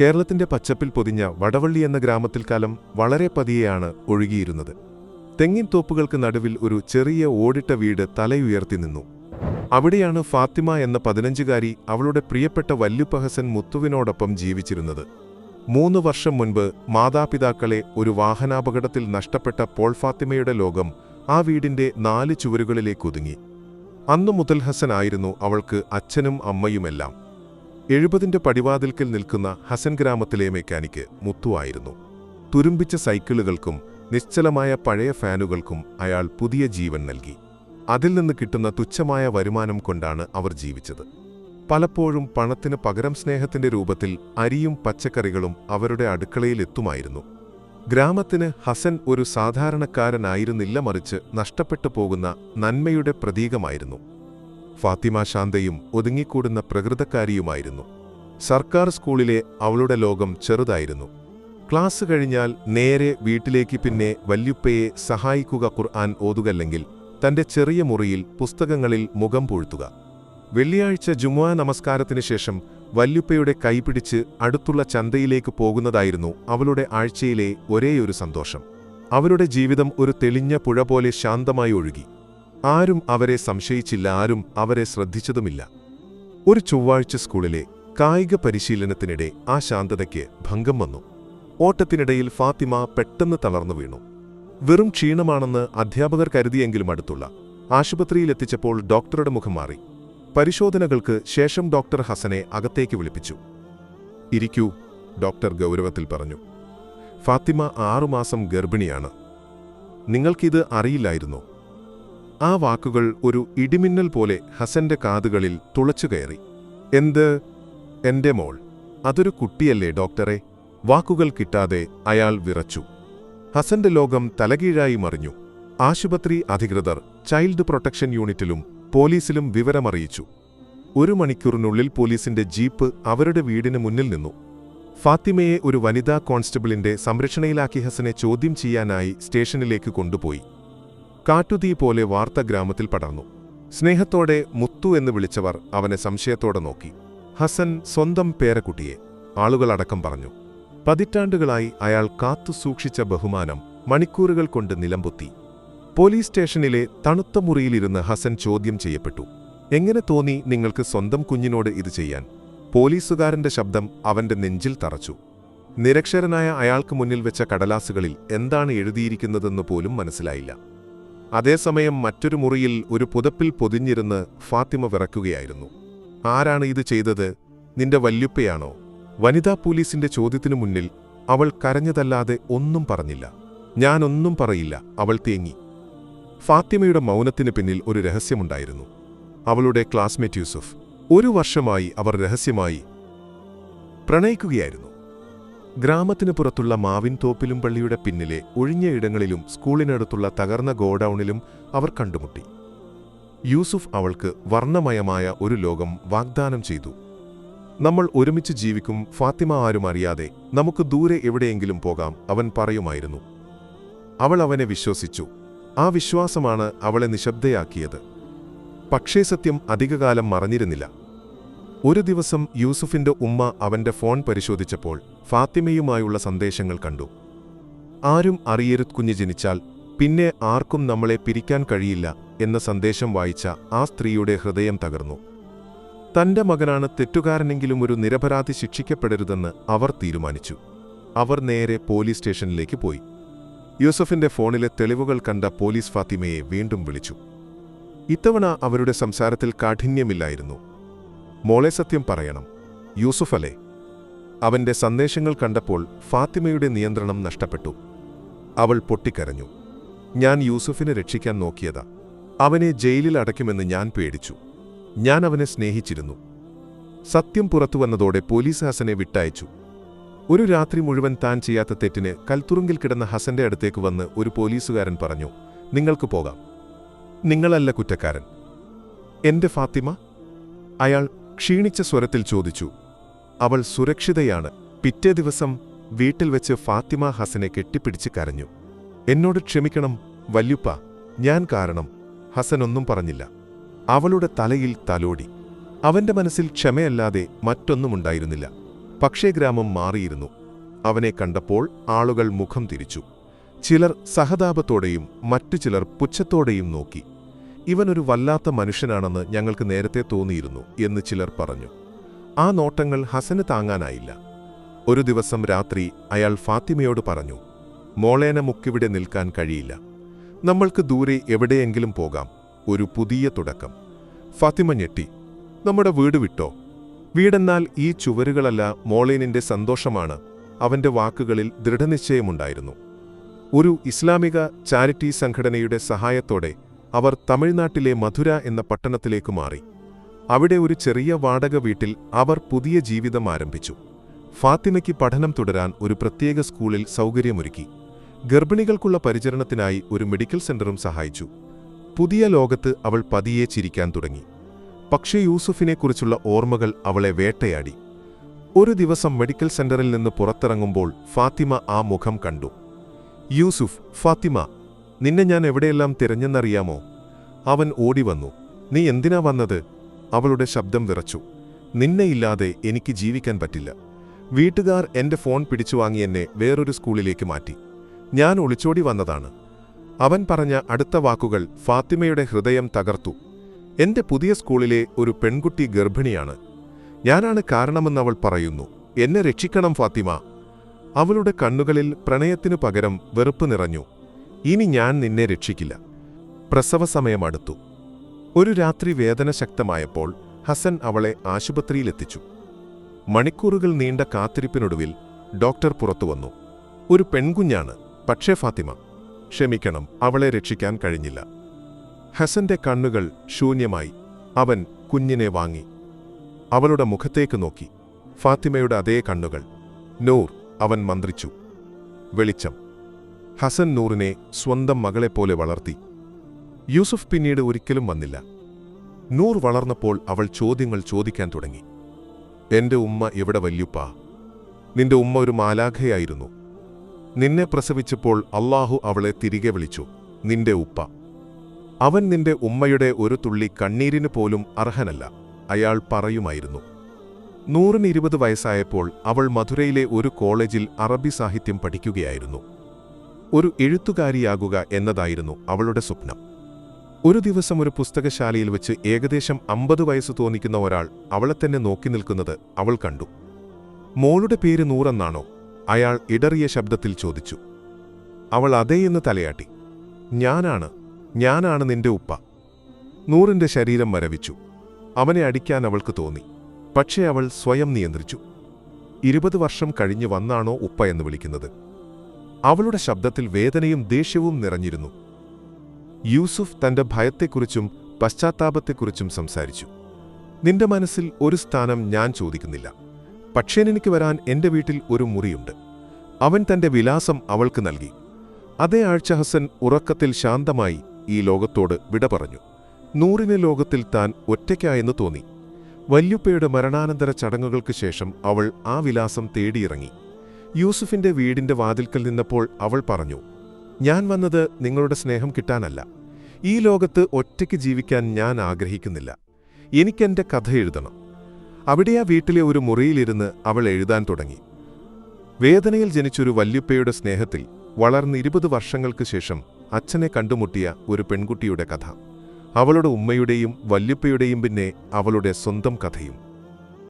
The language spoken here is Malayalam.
കേരളത്തിന്റെ പച്ചപ്പിൽ പൊതിഞ്ഞ വടവള്ളി എന്ന ഗ്രാമത്തിൽ കാലം വളരെ പതിയെയാണ് ഒഴുകിയിരുന്നത്. തെങ്ങിൻ തോപ്പുകൾക്ക് നടുവിൽ ഒരു ചെറിയ ഓടിട്ട വീട് തലയുയർത്തി നിന്നു. അവിടെയാണ് ഫാത്തിമ എന്ന പതിനഞ്ചുകാരി അവളുടെ പ്രിയപ്പെട്ട വല്യുപ്പഹസൻ മുത്തുവിനോടൊപ്പം ജീവിച്ചിരുന്നത്. മൂന്ന് വർഷം മുൻപ് മാതാപിതാക്കളെ ഒരു വാഹനാപകടത്തിൽ നഷ്ടപ്പെട്ട പോൾ ഫാത്തിമയുടെ ലോകം ആ വീടിന്റെ നാല് ചുവരുകളിലേക്കൊതുങ്ങി അന്നു മുതൽ ഹസൻ ആയിരുന്നു അവൾക്ക് അച്ഛനും അമ്മയുമെല്ലാം. എഴുപതിന്റെ പടിവാതിൽക്കൽ നിൽക്കുന്ന ഹസൻ ഗ്രാമത്തിലെ മെക്കാനിക്ക് മുത്തുവായിരുന്നു തുരുമ്പിച്ച സൈക്കിളുകൾക്കും നിശ്ചലമായ പഴയ ഫാനുകൾക്കും അയാൾ പുതിയ ജീവൻ നൽകി. അതിൽ നിന്ന് കിട്ടുന്ന തുച്ഛമായ വരുമാനം കൊണ്ടാണ് അവർ ജീവിച്ചത്. പലപ്പോഴും പണത്തിന് പകരം സ്നേഹത്തിന്റെ രൂപത്തിൽ അരിയും പച്ചക്കറികളും അവരുടെ അടുക്കളയിലെത്തുമായിരുന്നു ഗ്രാമത്തിന് ഹസൻ ഒരു സാധാരണക്കാരനായിരുന്നില്ല മറിച്ച് നഷ്ടപ്പെട്ടു പോകുന്ന നന്മയുടെ പ്രതീകമായിരുന്നു. ഫാത്തിമ ശാന്തയും ഒതുങ്ങിക്കൂടുന്ന പ്രകൃതക്കാരിയുമായിരുന്നു. സർക്കാർ സ്കൂളിലെ അവളുടെ ലോകം ചെറുതായിരുന്നു. ക്ലാസ് കഴിഞ്ഞാൽ നേരെ വീട്ടിലേക്ക് പിന്നെ വല്യുപ്പയെ സഹായിക്കുക ഖുർആൻ ഓതുകല്ലെങ്കിൽ തന്റെ ചെറിയ മുറിയിൽ പുസ്തകങ്ങളിൽ മുഖം പൂഴ്ത്തുക. വെള്ളിയാഴ്ച ജുമുഅ നമസ്കാരത്തിന് ശേഷം വല്യുപ്പയുടെ കൈപിടിച്ച് അടുത്തുള്ള ചന്തയിലേക്ക് പോകുന്നതായിരുന്നു അവളുടെ ആഴ്ചയിലെ ഒരേയൊരു സന്തോഷം. അവരുടെ ജീവിതം ഒരു തെളിഞ്ഞ പുഴ പോലെ ശാന്തമായി ഒഴുകി. ആരും അവരെ സംശയിച്ചില്ല ആരും അവരെ ശ്രദ്ധിച്ചതുമില്ല. ഒരു ചൊവ്വാഴ്ച സ്കൂളിലെ കായിക പരിശീലനത്തിനിടെ ആ ശാന്തതയ്ക്ക് ഭംഗം വന്നു. ഓട്ടത്തിനിടയിൽ ഫാത്തിമ പെട്ടെന്ന് തളർന്നു വീണു. വെറും ക്ഷീണമാണെന്ന് അധ്യാപകർ കരുതിയെങ്കിലും അടുത്തുള്ള ആശുപത്രിയിലെത്തിച്ചപ്പോൾ ഡോക്ടറുടെ മുഖം മാറി. പരിശോധനകൾക്ക് ശേഷം ഡോക്ടർ ഹസനെ അകത്തേക്ക് വിളിപ്പിച്ചു. ഇരിക്കൂ ഡോക്ടർ ഗൗരവത്തിൽ പറഞ്ഞു. ഫാത്തിമ ആറുമാസം ഗർഭിണിയാണ്. നിങ്ങൾക്കിത് അറിയില്ലായിരുന്നോ. ആ വാക്കുകൾ ഒരു ഇടിമിന്നൽ പോലെ ഹസന്റെ കാതുകളിൽ തുളച്ചുകയറി എന്ത്? എന്റെ മോൾ അതൊരു കുട്ടിയല്ലേ ഡോക്ടറെ? വാക്കുകൾ കിട്ടാതെ അയാൾ വിറച്ചു. ഹസന്റെ ലോകം തലകീഴായി മറിഞ്ഞു. ആശുപത്രി അധികൃതർ ചൈൽഡ് പ്രൊട്ടക്ഷൻ യൂണിറ്റിലും പോലീസിലും വിവരമറിയിച്ചു. ഒരു മണിക്കൂറിനുള്ളിൽ പോലീസിന്റെ ജീപ്പ് അവരുടെ വീടിന് മുന്നിൽ നിന്നു. ഫാത്തിമയെ ഒരു വനിതാ കോൺസ്റ്റബിളിന്റെ സംരക്ഷണയിലാക്കി ഹസനെ ചോദ്യം ചെയ്യാനായി സ്റ്റേഷനിലേക്ക് കൊണ്ടുപോയി. കാട്ടുതീ പോലെ വാർത്ത ഗ്രാമത്തിൽ പടർന്നു. സ്നേഹത്തോടെ മുത്തു എന്ന് വിളിച്ചവർ അവനെ സംശയത്തോടെ നോക്കി. ഹസൻ സ്വന്തം പേരക്കുട്ടിയെ ആളുകളടക്കം പറഞ്ഞു. പതിറ്റാണ്ടുകളായി അയാൾ കാത്തു സൂക്ഷിച്ച ബഹുമാനം മണിക്കൂറുകൾ കൊണ്ട് നിലംപൊത്തി. പോലീസ് സ്റ്റേഷനിലെ തണുത്ത മുറിയിലിരുന്ന് ഹസൻ ചോദ്യം ചെയ്യപ്പെട്ടു. എങ്ങനെ തോന്നി നിങ്ങൾക്ക് സ്വന്തം കുഞ്ഞിനോട് ഇത് ചെയ്യാൻ? പോലീസുകാരന്റെ ശബ്ദം അവന്റെ നെഞ്ചിൽ തറച്ചു. നിരക്ഷരനായ അയാൾക്ക് മുന്നിൽ വെച്ച കടലാസുകളിൽ എന്താണ് എഴുതിയിരിക്കുന്നതെന്ന് പോലും മനസ്സിലായില്ല. അതേസമയം മറ്റൊരു മുറിയിൽ ഒരു പുതപ്പിൽ പൊതിഞ്ഞിരുന്ന് ഫാത്തിമ വിറക്കുകയായിരുന്നു ആരാണ് ഇത് ചെയ്തത്? നിന്റെ വല്യുപ്പയാണോ? വനിതാ പോലീസിന്റെ ചോദ്യത്തിനു മുന്നിൽ അവൾ കരഞ്ഞതല്ലാതെ ഒന്നും പറഞ്ഞില്ല. ഞാനൊന്നും പറയില്ല. അവൾ തേങ്ങി. ഫാത്തിമയുടെ മൗനത്തിന് പിന്നിൽ ഒരു രഹസ്യമുണ്ടായിരുന്നു. അവളുടെ ക്ലാസ്മേറ്റ് യൂസുഫ് ഒരു വർഷമായി അവർ രഹസ്യമായി പ്രണയിക്കുകയായിരുന്നു. ഗ്രാമത്തിനു പുറത്തുള്ള മാവിൻ തോപ്പിലും പള്ളിയുടെ പിന്നിലെ ഒഴിഞ്ഞ ഇടങ്ങളിലും സ്കൂളിനടുത്തുള്ള തകർന്ന ഗോഡൌണിലും അവർ കണ്ടുമുട്ടി. യൂസുഫ് അവൾക്ക് വർണമയമായ ഒരു ലോകം വാഗ്ദാനം ചെയ്തു. നമ്മൾ ഒരുമിച്ച് ജീവിക്കും ഫാത്തിമ ആരും അറിയാതെ നമുക്ക് ദൂരെ എവിടെയെങ്കിലും പോകാം അവൻ പറയുമായിരുന്നു. അവൾ അവനെ വിശ്വസിച്ചു. ആ വിശ്വാസമാണ് അവളെ നിശബ്ദയാക്കിയത്. പക്ഷേ സത്യം അധികകാലം മറഞ്ഞിരുന്നില്ല. ഒരു ദിവസം യൂസുഫിന്റെ ഉമ്മ അവന്റെ ഫോൺ പരിശോധിച്ചപ്പോൾ ഫാത്തിമയുമായുള്ള സന്ദേശങ്ങൾ കണ്ടു. ആരും അറിയരുത് കുഞ്ഞ് ജനിച്ചാൽ പിന്നെ ആർക്കും നമ്മളെ പിരിക്കാൻ കഴിയില്ല എന്ന സന്ദേശം വായിച്ച ആ സ്ത്രീയുടെ ഹൃദയം തകർന്നു. തന്റെ മകനാണ് തെറ്റുകാരനെങ്കിലും ഒരു നിരപരാധി ശിക്ഷിക്കപ്പെടരുതെന്ന് അവർ തീരുമാനിച്ചു. അവർ നേരെ പോലീസ് സ്റ്റേഷനിലേക്ക് പോയി. യൂസഫിന്റെ ഫോണിലെ തെളിവുകൾ കണ്ട പോലീസ് ഫാത്തിമയെ വീണ്ടും വിളിച്ചു. ഇത്തവണ അവരുടെ സംസാരത്തിൽ കാഠിന്യമില്ലായിരുന്നു. മോളെ സത്യം പറയണം. യൂസുഫ് അവന്റെ അവന്റെ സന്ദേശങ്ങൾ കണ്ടപ്പോൾ ഫാത്തിമയുടെ നിയന്ത്രണം നഷ്ടപ്പെട്ടു. അവൾ പൊട്ടിക്കരഞ്ഞു. ഞാൻ യൂസുഫിനെ രക്ഷിക്കാൻ നോക്കിയതാ. അവനെ ജയിലിൽ അടയ്ക്കുമെന്ന് ഞാൻ പേടിച്ചു. ഞാൻ അവനെ സ്നേഹിച്ചിരുന്നു. സത്യം പുറത്തുവന്നതോടെ പോലീസ് ഹസനെ വിട്ടയച്ചു. ഒരു രാത്രി മുഴുവൻ താൻ ചെയ്യാത്ത തെറ്റിന് കൽത്തുറുങ്കിൽ കിടന്ന ഹസന്റെ അടുത്തേക്ക് വന്ന് ഒരു പോലീസുകാരൻ പറഞ്ഞു നിങ്ങൾക്ക് പോകാം. നിങ്ങളല്ല കുറ്റക്കാരൻ. എന്റെ ഫാത്തിമ അയാൾ ക്ഷീണിച്ച സ്വരത്തിൽ ചോദിച്ചു അവൾ സുരക്ഷിതയാണ്. പിറ്റേ ദിവസം വീട്ടിൽ വെച്ച് ഫാത്തിമ ഹസനെ കെട്ടിപ്പിടിച്ച് കരഞ്ഞു. എന്നോട് ക്ഷമിക്കണം വല്യുപ്പ ഞാൻ കാരണം. ഹസൻ ഒന്നും പറഞ്ഞില്ല. അവളുടെ തലയിൽ തലോടി. അവന്റെ മനസ്സിൽ ക്ഷമയല്ലാതെ മറ്റൊന്നുമുണ്ടായിരുന്നില്ല പക്ഷേ ഗ്രാമം മാറിയിരുന്നു. അവനെ കണ്ടപ്പോൾ ആളുകൾ മുഖം തിരിച്ചു. ചിലർ സഹതാപത്തോടെയും മറ്റു ചിലർ പുച്ഛത്തോടെയും നോക്കി. ഇവനൊരു വല്ലാത്ത മനുഷ്യനാണെന്ന് ഞങ്ങൾക്ക് നേരത്തെ തോന്നിയിരുന്നു എന്ന് ചിലർ പറഞ്ഞു. ആ നോട്ടങ്ങൾ ഹസന് താങ്ങാനായില്ല. ഒരു ദിവസം രാത്രി അയാൾ ഫാത്തിമയോട് പറഞ്ഞു മോളേന മുക്കിവിടെ നിൽക്കാൻ കഴിയില്ല. നമ്മൾക്ക് ദൂരെ എവിടെയെങ്കിലും പോകാം. ഒരു പുതിയ തുടക്കം. ഫാത്തിമ ഞെട്ടി നമ്മുടെ വീട് വിട്ടോ? വീടെന്നാൽ ഈ ചുവരുകളല്ല മോളേനിന്റെ സന്തോഷമാണ്. അവന്റെ വാക്കുകളിൽ ദൃഢനിശ്ചയമുണ്ടായിരുന്നു. ഒരു ഇസ്ലാമിക ചാരിറ്റി സംഘടനയുടെ സഹായത്തോടെ അവർ തമിഴ്നാട്ടിലെ മധുര എന്ന പട്ടണത്തിലേക്ക് മാറി. അവിടെ ഒരു ചെറിയ വാടക വീട്ടിൽ അവർ പുതിയ ജീവിതം ആരംഭിച്ചു. ഫാത്തിമയ്ക്ക് പഠനം തുടരാൻ ഒരു പ്രത്യേക സ്കൂളിൽ സൗകര്യമൊരുക്കി. ഗർഭിണികൾക്കുള്ള പരിചരണത്തിനായി ഒരു മെഡിക്കൽ സെന്ററും സഹായിച്ചു. പുതിയ ലോകത്ത് അവൾ പതിയെ ചിരിക്കാൻ തുടങ്ങി. പക്ഷേ യൂസുഫിനെക്കുറിച്ചുള്ള ഓർമ്മകൾ അവളെ വേട്ടയാടി. ഒരു ദിവസം മെഡിക്കൽ സെന്ററിൽ നിന്ന് പുറത്തിറങ്ങുമ്പോൾ ഫാത്തിമ ആ മുഖം കണ്ടു. യൂസുഫ് ഫാത്തിമ നിന്നെ ഞാൻ എവിടെയെല്ലാം തിരഞ്ഞെന്നറിയാമോ? അവൻ ഓടിവന്നു. നീ എന്തിനാ വന്നത്? അവളുടെ ശബ്ദം വിറച്ചു. നിന്നെ ഇല്ലാതെ എനിക്ക് ജീവിക്കാൻ പറ്റില്ല. വീട്ടുകാർ എന്റെ ഫോൺ പിടിച്ചു വാങ്ങി എന്നെ വേറൊരു സ്കൂളിലേക്ക് മാറ്റി. ഞാൻ ഒളിച്ചോടി വന്നതാണ്. അവൻ പറഞ്ഞ അടുത്ത വാക്കുകൾ ഫാത്തിമയുടെ ഹൃദയം തകർത്തു. എന്റെ പുതിയ സ്കൂളിലെ ഒരു പെൺകുട്ടി ഗർഭിണിയാണ്. ഞാനാണ് കാരണമെന്നവൾ പറയുന്നു. എന്നെ രക്ഷിക്കണം ഫാത്തിമ. അവളുടെ കണ്ണുകളിൽ പ്രണയത്തിനു പകരം വെറുപ്പ് നിറഞ്ഞു. ഇനി ഞാൻ നിന്നെ രക്ഷിക്കില്ല. പ്രസവ സമയമടുത്തു ഒരു രാത്രി വേദന ശക്തമായപ്പോൾ ഹസൻ അവളെ ആശുപത്രിയിലെത്തിച്ചു. മണിക്കൂറുകൾ നീണ്ട കാത്തിരിപ്പിനൊടുവിൽ ഡോക്ടർ പുറത്തുവന്നു ഒരു പെൺകുഞ്ഞാണ് പക്ഷേ ഫാത്തിമ ക്ഷമിക്കണം അവളെ രക്ഷിക്കാൻ കഴിഞ്ഞില്ല. ഹസന്റെ കണ്ണുകൾ ശൂന്യമായി. അവൻ കുഞ്ഞിനെ വാങ്ങി. അവളുടെ മുഖത്തേക്ക് നോക്കി. ഫാത്തിമയുടെ അതേ കണ്ണുകൾ. നൂർ അവൻ മന്ത്രിച്ചു. വെളിച്ചം. ഹസൻ നൂറിനെ സ്വന്തം മകളെപ്പോലെ വളർത്തി. യൂസുഫ് പിന്നീട് ഒരിക്കലും വന്നില്ല. നൂർ വളർന്നപ്പോൾ അവൾ ചോദ്യങ്ങൾ ചോദിക്കാൻ തുടങ്ങി. എന്റെ ഉമ്മ എവിടെ വല്യുപ്പാ? നിന്റെ ഉമ്മ ഒരു മാലാഖയായിരുന്നു. നിന്നെ പ്രസവിച്ചപ്പോൾ അള്ളാഹു അവളെ തിരികെ വിളിച്ചു നിന്റെ ഉപ്പ. അവൻ നിന്റെ ഉമ്മയുടെ ഒരു തുള്ളി കണ്ണീരിന് പോലും അർഹനല്ല അയാൾ പറയുമായിരുന്നു. നൂറിന് ഇരുപത് വയസ്സായപ്പോൾ അവൾ മധുരയിലെ ഒരു കോളേജിൽ അറബി സാഹിത്യം പഠിക്കുകയായിരുന്നു. ഒരു എഴുത്തുകാരിയാകുക എന്നതായിരുന്നു അവളുടെ സ്വപ്നം. ഒരു ദിവസം ഒരു പുസ്തകശാലയിൽ വെച്ച് ഏകദേശം അമ്പത് വയസ്സ് തോന്നിക്കുന്ന ഒരാൾ അവളെ തന്നെ നോക്കി നിൽക്കുന്നത് അവൾ കണ്ടു. മോളുടെ പേര് നൂറെന്നാണോ? അയാൾ ഇടറിയ ശബ്ദത്തിൽ ചോദിച്ചു. അവൾ അതേയെന്ന് തലയാട്ടി. ഞാനാണ് ഞാനാണ് നിന്റെ ഉപ്പ. നൂറിന്റെ ശരീരം മരവിച്ചു അവനെ അടിക്കാൻ അവൾക്ക് തോന്നി. പക്ഷേ അവൾ സ്വയം നിയന്ത്രിച്ചു. ഇരുപത് വർഷം കഴിഞ്ഞു വന്നാണോ ഉപ്പ എന്ന് വിളിക്കുന്നത്? അവളുടെ ശബ്ദത്തിൽ വേദനയും ദേഷ്യവും നിറഞ്ഞിരുന്നു. യൂസുഫ് തന്റെ ഭയത്തെക്കുറിച്ചും പശ്ചാത്താപത്തെക്കുറിച്ചും സംസാരിച്ചു. നിന്റെ മനസ്സിൽ ഒരു സ്ഥാനം ഞാൻ ചോദിക്കുന്നില്ല. പക്ഷേ എനിക്ക് വരാൻ എന്റെ വീട്ടിൽ ഒരു മുറിയുണ്ട്. അവൻ തന്റെ വിലാസം അവൾക്ക് നൽകി. അതേ ആഴ്ച ഹസൻ ഉറക്കത്തിൽ ശാന്തമായി ഈ ലോകത്തോട് വിട പറഞ്ഞു. നൂറിന് ലോകത്തിൽ താൻ ഒറ്റയ്ക്കായെന്ന് തോന്നി. വല്യുപ്പയുടെ മരണാനന്തര ചടങ്ങുകൾക്ക് ശേഷം അവൾ ആ വിലാസം തേടിയിറങ്ങി. യൂസുഫിന്റെ വീടിന്റെ വാതിൽക്കൽ നിന്നപ്പോൾ അവൾ പറഞ്ഞു ഞാൻ വന്നത് നിങ്ങളുടെ സ്നേഹം കിട്ടാനല്ല. ഈ ലോകത്ത് ഒറ്റയ്ക്ക് ജീവിക്കാൻ ഞാൻ ആഗ്രഹിക്കുന്നില്ല. എനിക്കെന്റെ കഥ എഴുതണം. അവിടെ ആ വീട്ടിലെ ഒരു മുറിയിലിരുന്ന് അവൾ എഴുതാൻ തുടങ്ങി. വേദനയിൽ ജനിച്ചൊരു വല്യുപ്പയുടെ സ്നേഹത്തിൽ വളർന്ന് ഇരുപത് വർഷങ്ങൾക്ക് ശേഷം അച്ഛനെ കണ്ടുമുട്ടിയ ഒരു പെൺകുട്ടിയുടെ കഥ. അവളുടെ ഉമ്മയുടെയും വല്യുപ്പയുടെയും പിന്നെ അവളുടെ സ്വന്തം കഥയും.